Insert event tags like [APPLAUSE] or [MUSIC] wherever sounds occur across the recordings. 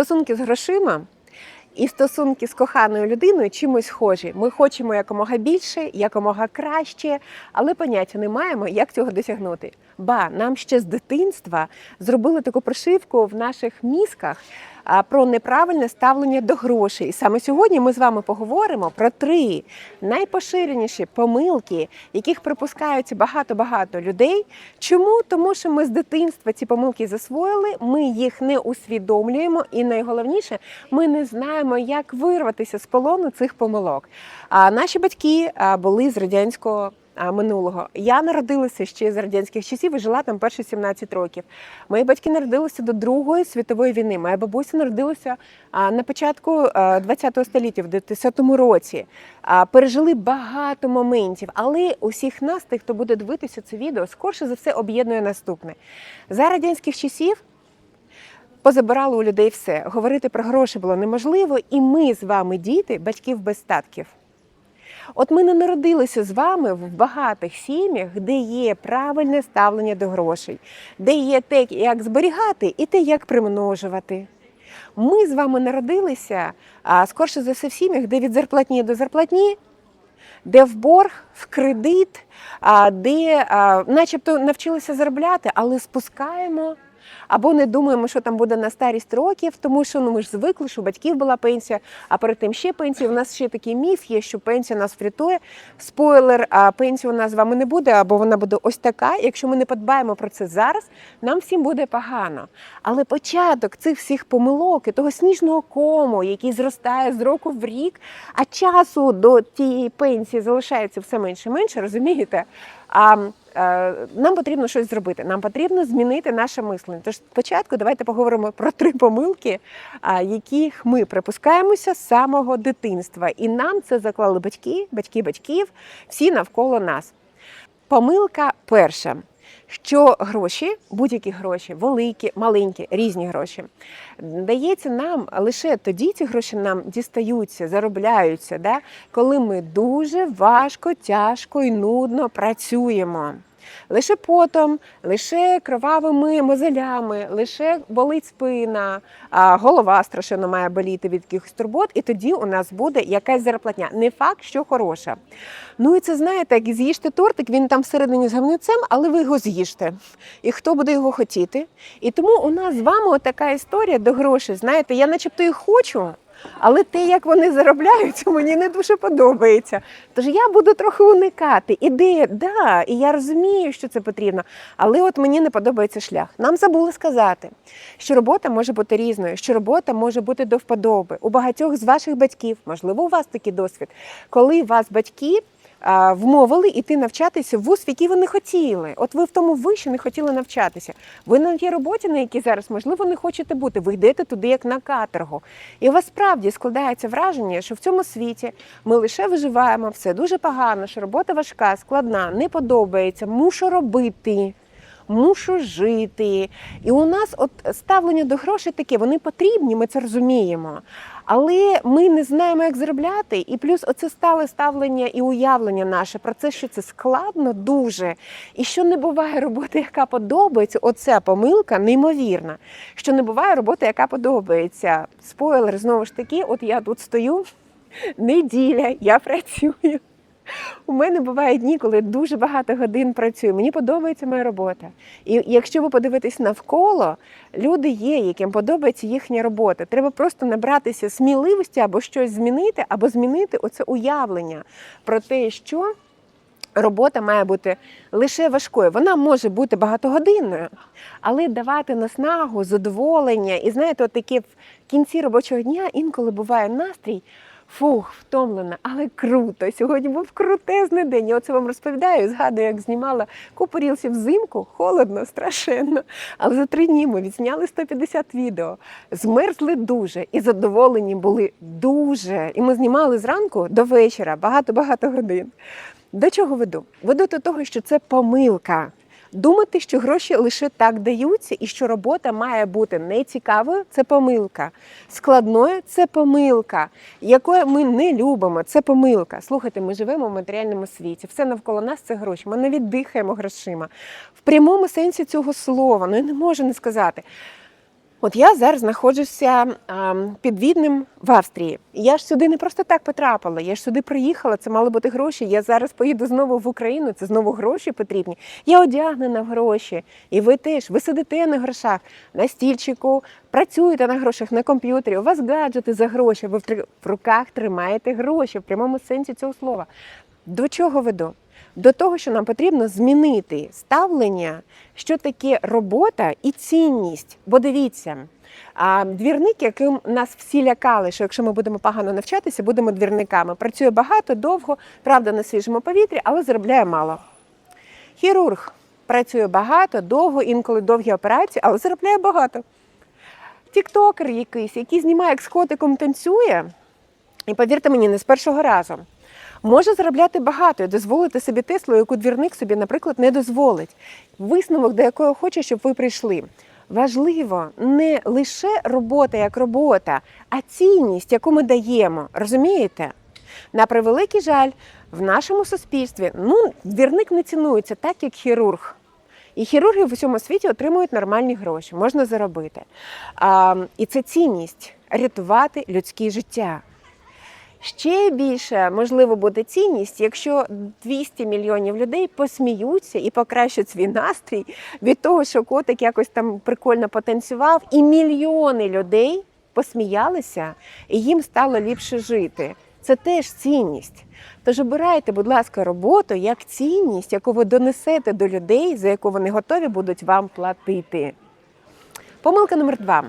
Стосунки з грошима і стосунки з коханою людиною чимось схожі. Ми хочемо якомога більше, якомога краще, але поняття не маємо, як цього досягнути. Ба, нам ще з дитинства зробили таку прошивку в наших мізках про неправильне ставлення до грошей. І саме сьогодні ми з вами поговоримо про три найпоширеніші помилки, яких припускаються багато-багато людей. Чому? Тому що ми з дитинства ці помилки засвоїли, ми їх не усвідомлюємо, і найголовніше, ми не знаємо, як вирватися з полону цих помилок. А наші батьки були з радянського. Минулого я народилася ще з радянських часів і жила там перші 17 років. Мої батьки народилися до Другої світової війни. Моя бабуся народилася на початку 20 століття, в 10-му році. Пережили багато моментів, але усіх нас, тих, хто буде дивитися це відео, скорше за все об'єднує наступне за радянських часів. Позабирали у людей все. Говорити про гроші було неможливо, і ми з вами, діти, батьків без статків. От ми не народилися з вами в багатих сім'ях, де є правильне ставлення до грошей, де є те, як зберігати, і те, як примножувати. Ми з вами народилися а, скорше за все в сім'ях, де від зарплатні до зарплатні, де в борг, в кредит, де начебто навчилися заробляти, але спускаємо. Або не думаємо, що там буде на старість років, тому що ну ми ж звикли, що батьків була пенсія, а перед тим ще пенсія. У нас ще такий міф є, що пенсія нас врятує. Спойлер, а пенсії у нас з вами не буде, або вона буде ось така. Якщо ми не подбаємо про це зараз, нам всім буде погано. Але початок цих всіх помилок і того сніжного кому, який зростає з року в рік, а часу до тієї пенсії залишається все менше і менше, розумієте? А е, нам потрібно щось зробити. Нам потрібно змінити наше мислення. Тож спочатку давайте поговоримо про три помилки, яких ми припускаємося з самого дитинства. І нам це заклали батьки, батьки батьків, всі навколо нас. Помилка перша. Що гроші, будь-які гроші, великі, маленькі, різні гроші, дається нам лише тоді ці гроші нам дістаються, заробляються, да? коли ми дуже важко, тяжко і нудно працюємо. Лише потом, лише кровавими мозолями, лише болить спина, голова страшенно має боліти від якихось турбот, і тоді у нас буде якась зарплатня. Не факт, що хороша. Ну і це знаєте, як з'їжте тортик, він там всередині з гамнюцем, але ви його з'їжте. І хто буде його хотіти? І тому у нас з вами така історія до грошей. Знаєте, я начебто і хочу. Але те, як вони заробляються, мені не дуже подобається. Тож я буду трохи уникати. Ідея, да, і я розумію, що це потрібно. Але от мені не подобається шлях. Нам забули сказати, що робота може бути різною, що робота може бути до вподоби. У багатьох з ваших батьків, можливо, у вас такий досвід, коли вас батьки. Вмовили іти навчатися в вуз, в який ви не хотіли. От ви в тому виші не хотіли навчатися. Ви на тій роботі, на якій зараз, можливо, не хочете бути. Ви йдете туди як на каторгу. І у вас справді складається враження, що в цьому світі ми лише виживаємо, все дуже погано, що робота важка, складна, не подобається, мушу робити. Мушу жити. І у нас от ставлення до грошей таке, вони потрібні, ми це розуміємо. Але ми не знаємо, як заробляти. І плюс оце стале ставлення і уявлення наше про це, що це складно дуже. І що не буває роботи, яка подобається. Оця помилка неймовірна. Що не буває роботи, яка подобається. Спойлер, знову ж таки, от я тут стою, [LAUGHS] неділя, я працюю. У мене бувають дні, коли дуже багато годин працюю. Мені подобається моя робота. І якщо ви подивитесь навколо, люди є, яким подобається їхня робота. Треба просто набратися сміливості або щось змінити, або змінити оце уявлення про те, що. Робота має бути лише важкою. Вона може бути багатогодинною, але давати наснагу, задоволення. І знаєте, от таке в кінці робочого дня інколи буває настрій. Фух, втомлена, але круто. Сьогодні був крутезний день. Я оце вам розповідаю. Згадую, як знімала купу рілсів взимку, холодно, страшенно. Але за три дні ми відзняли 150 відео. Змерзли дуже і задоволені були дуже. І ми знімали зранку до вечора багато-багато годин. До чого веду? Веду до того, що це помилка. Думати, що гроші лише так даються, і що робота має бути нецікавою це помилка. Складною це помилка, якою ми не любимо, це помилка. Слухайте, ми живемо в матеріальному світі. Все навколо нас це гроші. Ми навіть дихаємо грошима. В прямому сенсі цього слова, ну я не можу не сказати. От я зараз знаходжуся під Віднем в Австрії. Я ж сюди не просто так потрапила. Я ж сюди приїхала. Це мали бути гроші. Я зараз поїду знову в Україну. Це знову гроші потрібні. Я одягнена в гроші. І ви теж ви сидите на грошах, на стільчику, працюєте на грошах на комп'ютері. У вас гаджети за гроші. Ви в руках тримаєте гроші в прямому сенсі цього слова. До чого веду? До того, що нам потрібно змінити ставлення, що таке робота і цінність. Бо дивіться, двірник, яким нас всі лякали, що якщо ми будемо погано навчатися, будемо двірниками. Працює багато, довго, правда, на свіжому повітрі, але заробляє мало. Хірург працює багато, довго, інколи довгі операції, але заробляє багато. Тіктокер якийсь, який знімає, як з котиком танцює, і повірте мені, не з першого разу. Може заробляти багато і дозволити собі Теслу, яку двірник собі, наприклад, не дозволить. Висновок, до якого хочу, щоб ви прийшли. Важливо не лише робота як робота, а цінність, яку ми даємо. Розумієте? На превеликий жаль, в нашому суспільстві ну, двірник не цінується так, як хірург. І хірурги в усьому світі отримують нормальні гроші, можна заробити. А, і це цінність рятувати людське життя. Ще більше можливо буде цінність, якщо 200 мільйонів людей посміються і покращать свій настрій від того, що котик якось там прикольно потанцював, і мільйони людей посміялися, і їм стало ліпше жити. Це теж цінність. Тож обирайте, будь ласка, роботу як цінність, яку ви донесете до людей, за яку вони готові будуть вам платити. Помилка номер два.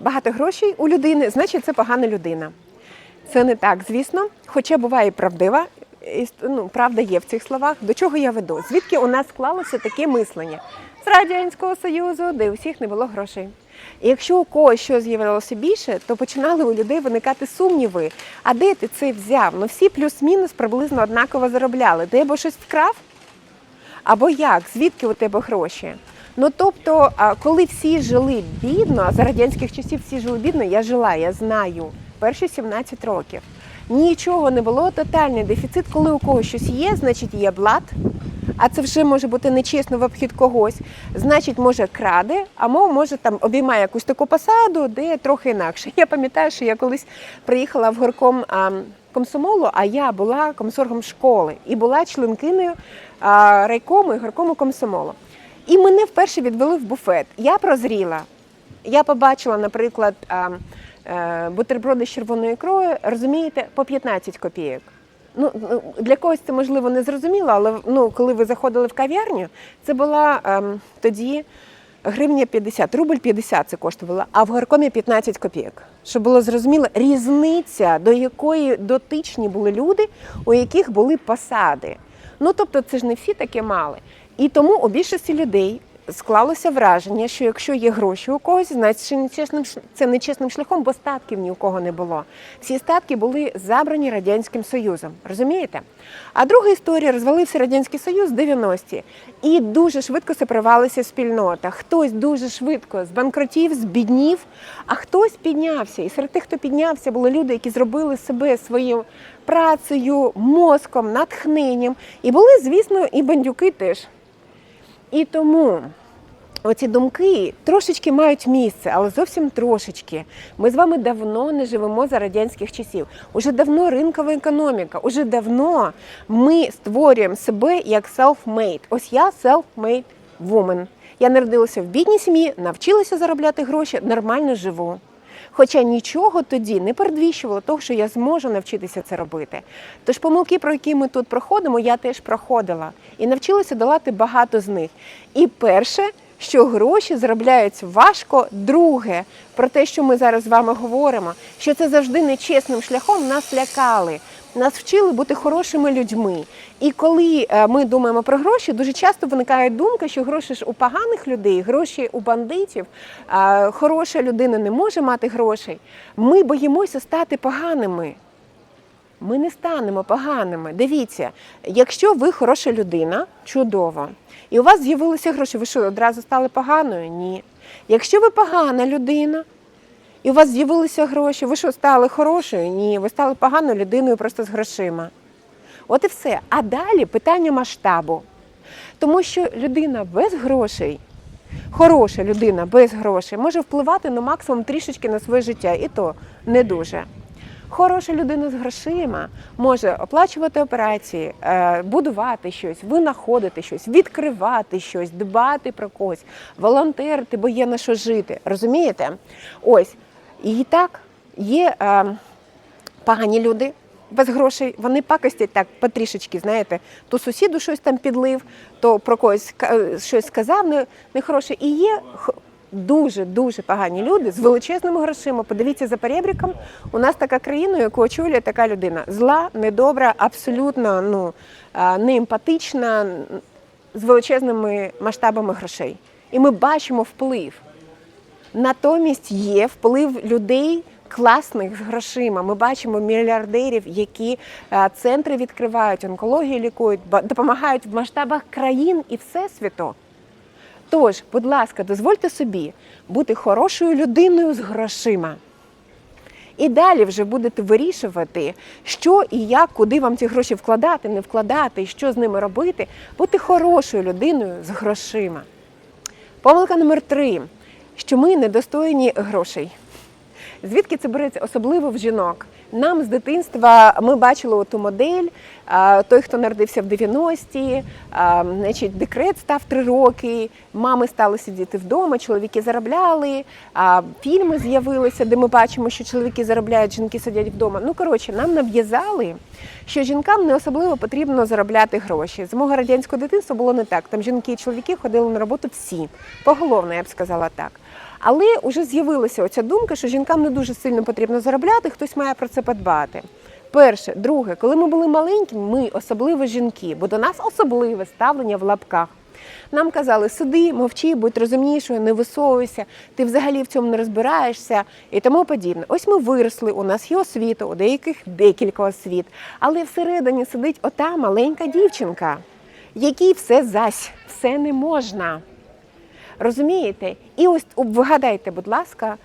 Багато грошей у людини, значить, це погана людина. Це не так, звісно, хоча буває і правдива. і, Ну, правда є в цих словах. До чого я веду? Звідки у нас склалося таке мислення? З Радянського Союзу, де у всіх не було грошей. І якщо у когось щось з'явилося більше, то починали у людей виникати сумніви. А де ти це взяв? Ну всі плюс-мінус приблизно однаково заробляли. Ти або щось вкрав, або як? Звідки у тебе гроші? Ну тобто, коли всі жили бідно, за радянських часів всі жили бідно, я жила, я знаю. Перші 17 років. Нічого не було, тотальний дефіцит. Коли у когось щось є, значить є блат. А це вже може бути нечесно в обхід когось. Значить, може краде, або може там обіймає якусь таку посаду, де трохи інакше. Я пам'ятаю, що я колись приїхала в горком а, комсомолу, а я була комсоргом школи і була членкиною а, райкому і горкому комсомолу. І мене вперше відвели в буфет. Я прозріла. Я побачила, наприклад, а, бутерброди з червоною ікрою, розумієте, по 15 копійок. Ну, ну, для когось це можливо не зрозуміло, але ну, коли ви заходили в кав'ярню, це була ем, тоді гривня 50, рубль 50 це коштувало, а в горкомі 15 копійок. Щоб було зрозуміло, різниця, до якої дотичні були люди, у яких були посади. Ну тобто, це ж не всі таке мали. І тому у більшості людей склалося враження, що якщо є гроші у когось, значить нечесним це нечесним шляхом, бо статків ні у кого не було. Всі статки були забрані радянським союзом. Розумієте? А друга історія розвалився радянський союз в 90-ті. І дуже швидко сепарувалася спільнота. Хтось дуже швидко збанкротів, збіднів, а хтось піднявся. І серед тих, хто піднявся, були люди, які зробили себе своєю працею, мозком, натхненням. І були, звісно, і бандюки теж. І тому оці думки трошечки мають місце, але зовсім трошечки. Ми з вами давно не живемо за радянських часів. Уже давно ринкова економіка, уже давно ми створюємо себе як self-made. Ось я self-made woman. Я народилася в бідній сім'ї, навчилася заробляти гроші, нормально живу. Хоча нічого тоді не передвіщувало того, що я зможу навчитися це робити. Тож помилки, про які ми тут проходимо, я теж проходила і навчилася долати багато з них. І перше, що гроші заробляються важко. Друге, про те, що ми зараз з вами говоримо, що це завжди нечесним шляхом нас лякали. Нас вчили бути хорошими людьми. І коли е, ми думаємо про гроші, дуже часто виникає думка, що гроші ж у поганих людей, гроші у бандитів, хороша людина не може мати грошей. Ми боїмося стати поганими. Ми не станемо поганими. Дивіться, якщо ви хороша людина, чудово, і у вас з'явилися гроші, ви що, одразу стали поганою? Ні. Якщо ви погана людина, і у вас з'явилися гроші, ви що стали хорошою? Ні, ви стали поганою людиною просто з грошима. От і все. А далі питання масштабу. Тому що людина без грошей Хороша людина без грошей може впливати на максимум трішечки на своє життя, і то не дуже. Хороша людина з грошима може оплачувати операції, е, будувати щось, винаходити щось, відкривати щось, дбати про когось, волонтерити, бо є на що жити. Розумієте? Ось. І так, є е, погані люди без грошей, вони пакостять так потрішечки, знаєте, то сусіду щось там підлив, то про когось щось сказав не, нехороше. І є дуже-дуже погані люди з величезними грошима. Подивіться за перебріком. У нас така країна, яку очолює така людина. Зла, недобра, абсолютно ну, неемпатична, з величезними масштабами грошей. І ми бачимо вплив. Натомість є вплив людей класних з грошима. Ми бачимо мільярдерів, які центри відкривають, онкологію лікують, допомагають в масштабах країн і всесвіту. Тож, будь ласка, дозвольте собі бути хорошою людиною з грошима. І далі вже будете вирішувати, що і як, куди вам ці гроші вкладати, не вкладати, і що з ними робити. Бути хорошою людиною з грошима. Помилка номер три, що ми недостойні грошей. Звідки це береться, особливо в жінок? Нам з дитинства ми бачили ту модель. Той, хто народився в 90-ті, значить, декрет став три роки, мами стали сидіти вдома, чоловіки заробляли, фільми з'явилися, де ми бачимо, що чоловіки заробляють, жінки сидять вдома. Ну коротше, нам нав'язали, що жінкам не особливо потрібно заробляти гроші. З мого радянського дитинства було не так. Там жінки і чоловіки ходили на роботу всі. Поголовно, я б сказала так. Але вже з'явилася оця думка, що жінкам не дуже сильно потрібно заробляти, хтось має про це подбати. Перше, друге, коли ми були маленькими, ми, особливо жінки, бо до нас особливе ставлення в лапках. Нам казали, сиди, мовчи, будь розумнішою, не висовуйся, ти взагалі в цьому не розбираєшся і тому подібне. Ось ми виросли, у нас є освіта, у деяких декілька освіт, але всередині сидить ота маленька дівчинка, якій все зась, все не можна. Розумієте? І ось вгадайте, будь ласка,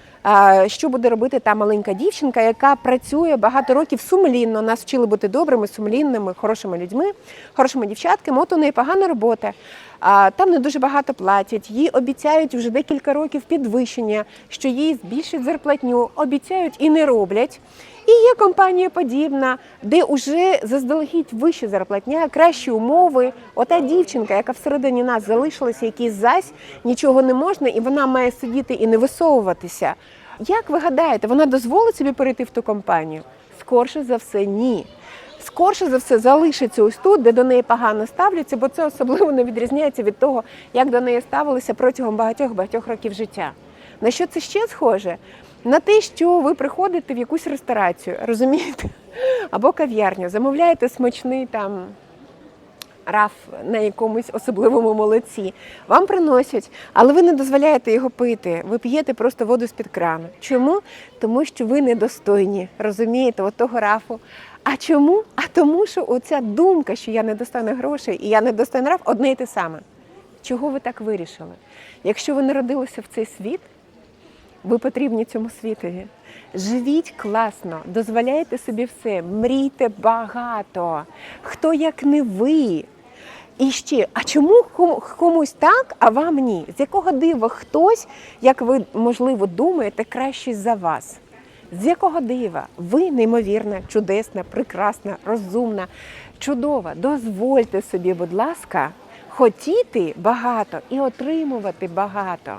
що буде робити та маленька дівчинка, яка працює багато років сумлінно. Нас вчили бути добрими, сумлінними, хорошими людьми, хорошими дівчатками. От у неї погана робота. Там не дуже багато платять. Їй обіцяють вже декілька років підвищення, що їй збільшать зарплатню, обіцяють і не роблять. І є компанія подібна, де вже заздалегідь вища зарплатня, кращі умови. Ота дівчинка, яка всередині нас залишилася, якій зась нічого не можна, і вона має сидіти і не висовуватися. Як ви гадаєте, вона дозволить собі перейти в ту компанію? Скорше за все, ні. Скорше за все залишиться ось тут, де до неї погано ставляться, бо це особливо не відрізняється від того, як до неї ставилися протягом багатьох багатьох років життя. На що це ще схоже? На те, що ви приходите в якусь ресторацію, розумієте? Або кав'ярню, замовляєте смачний там раф на якомусь особливому молоці. Вам приносять, але ви не дозволяєте його пити. Ви п'єте просто воду з-під крану. Чому? Тому що ви недостойні, розумієте, от того рафу. А чому? А тому, що оця думка, що я недостойна грошей і я недостойна раф, одне і те саме. Чого ви так вирішили? Якщо ви народилися в цей світ, ви потрібні цьому світові. Живіть класно, дозволяйте собі все, мрійте багато. Хто як не ви? І ще, а чому комусь так, а вам ні? З якого дива хтось, як ви можливо думаєте, кращий за вас? З якого дива? Ви неймовірна, чудесна, прекрасна, розумна, чудова. Дозвольте собі, будь ласка, хотіти багато і отримувати багато.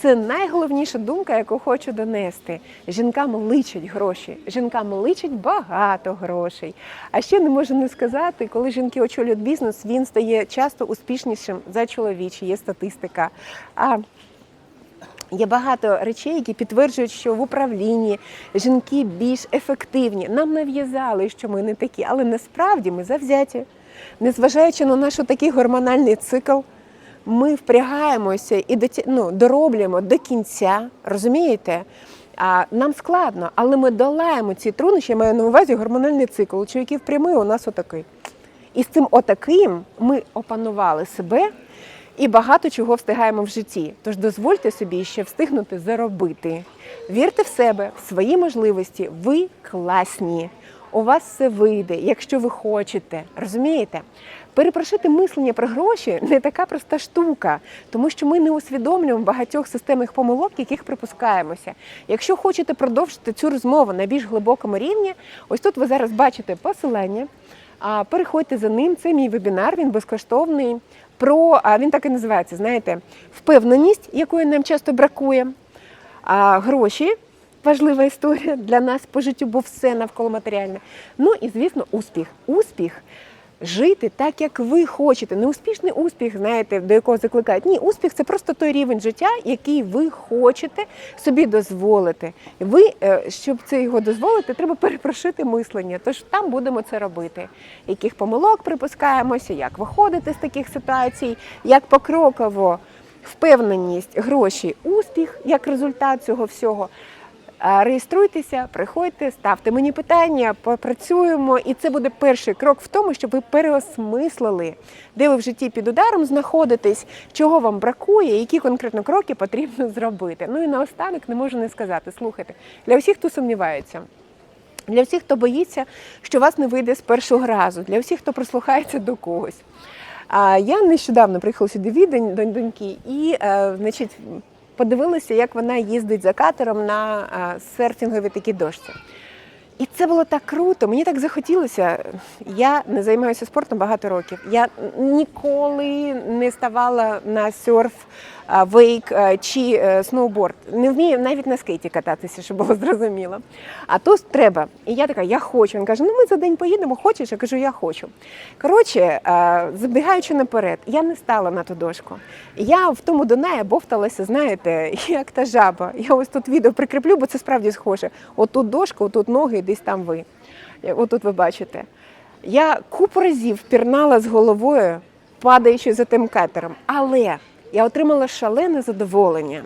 Це найголовніша думка, яку хочу донести. Жінкам личать гроші, жінкам личать багато грошей. А ще не можу не сказати, коли жінки очолюють бізнес, він стає часто успішнішим за чоловічий, є статистика. А Є багато речей, які підтверджують, що в управлінні жінки більш ефективні. Нам нав'язали, що ми не такі, але насправді ми завзяті. Незважаючи на наш такий гормональний цикл, ми впрягаємося і ну, дороблюємо до кінця, розумієте? А нам складно, але ми долаємо ці труднощі. Я маю на увазі гормональний цикл. Чоловіків прямий, у нас отакий. І з цим отаким ми опанували себе і багато чого встигаємо в житті. Тож дозвольте собі ще встигнути заробити. Вірте в себе, в свої можливості. Ви класні. у вас все вийде, якщо ви хочете. Розумієте? Перепрошити мислення про гроші не така проста штука, тому що ми не усвідомлюємо багатьох системних помилок, яких припускаємося. Якщо хочете продовжити цю розмову на більш глибокому рівні, ось тут ви зараз бачите посилання. Переходьте за ним. Це мій вебінар, він безкоштовний. Про він так і називається. Знаєте, впевненість, якої нам часто бракує. А гроші важлива історія для нас по життю, бо все навколо матеріальне. Ну і звісно, успіх. Успіх. Жити так, як ви хочете. Не успішний успіх, знаєте, до якого закликають. Ні, успіх це просто той рівень життя, який ви хочете собі дозволити. Ви, е, щоб це його дозволити, треба перепрошити мислення. Тож там будемо це робити. Яких помилок припускаємося, як виходити з таких ситуацій, як покроково впевненість, гроші, успіх як результат цього всього. Реєструйтеся, приходьте, ставте мені питання, попрацюємо, і це буде перший крок в тому, щоб ви переосмислили, де ви в житті під ударом знаходитесь, чого вам бракує, які конкретно кроки потрібно зробити. Ну і наостанок не можу не сказати. Слухайте, для всіх, хто сумнівається. Для всіх, хто боїться, що вас не вийде з першого разу, для всіх, хто прислухається до когось. А я нещодавно приїхала сюди відень до доньки і, е, значить, подивилася, як вона їздить за катером на е, серфінговій такій дошці. І це було так круто. Мені так захотілося. Я не займаюся спортом багато років. Я ніколи не ставала на серф, вейк чи е, сноуборд. Не вмію навіть на скейті кататися, щоб було зрозуміло. А тут треба. І я така, я хочу. Він каже: ну ми за день поїдемо, хочеш? Я кажу, я хочу. Коротше, забігаючи наперед, я не стала на ту дошку. Я в тому Дунаї бовталася, знаєте, [LAUGHS] як та жаба. Я ось тут відео прикріплю, бо це справді схоже. Отут дошка, отут ноги, десь там ви. Отут ви бачите. Я купу разів пірнала з головою, падаючи за тим катером. Але я отримала шалене задоволення.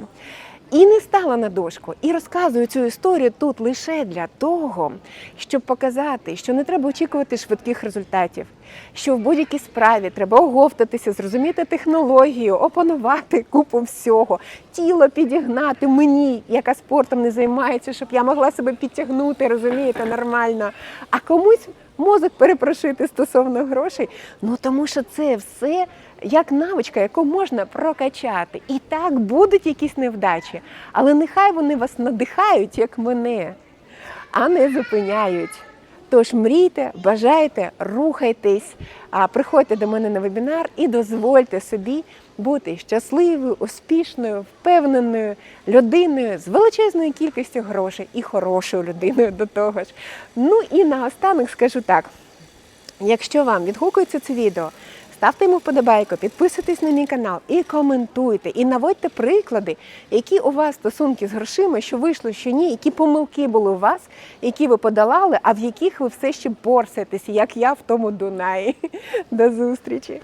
І не стала на дошку. І розказую цю історію тут лише для того, щоб показати, що не треба очікувати швидких результатів, що в будь-якій справі треба оговтатися, зрозуміти технологію, опанувати купу всього, тіло підігнати мені, яка спортом не займається, щоб я могла себе підтягнути, розумієте, нормально. А комусь мозок перепрошити стосовно грошей. Ну тому що це все як навичка, яку можна прокачати. І так будуть якісь невдачі, але нехай вони вас надихають, як мене, а не зупиняють. Тож мрійте, бажайте, рухайтесь, приходьте до мене на вебінар і дозвольте собі бути щасливою, успішною, впевненою людиною з величезною кількістю грошей і хорошою людиною до того ж. Ну і наостанок скажу так: якщо вам відгукується це відео, ставте йому вподобайку, підписуйтесь на мій канал і коментуйте, і наводьте приклади, які у вас стосунки з грошима, що вийшло, що ні, які помилки були у вас, які ви подолали, а в яких ви все ще борсаєтесь, як я в тому Дунаї. До зустрічі!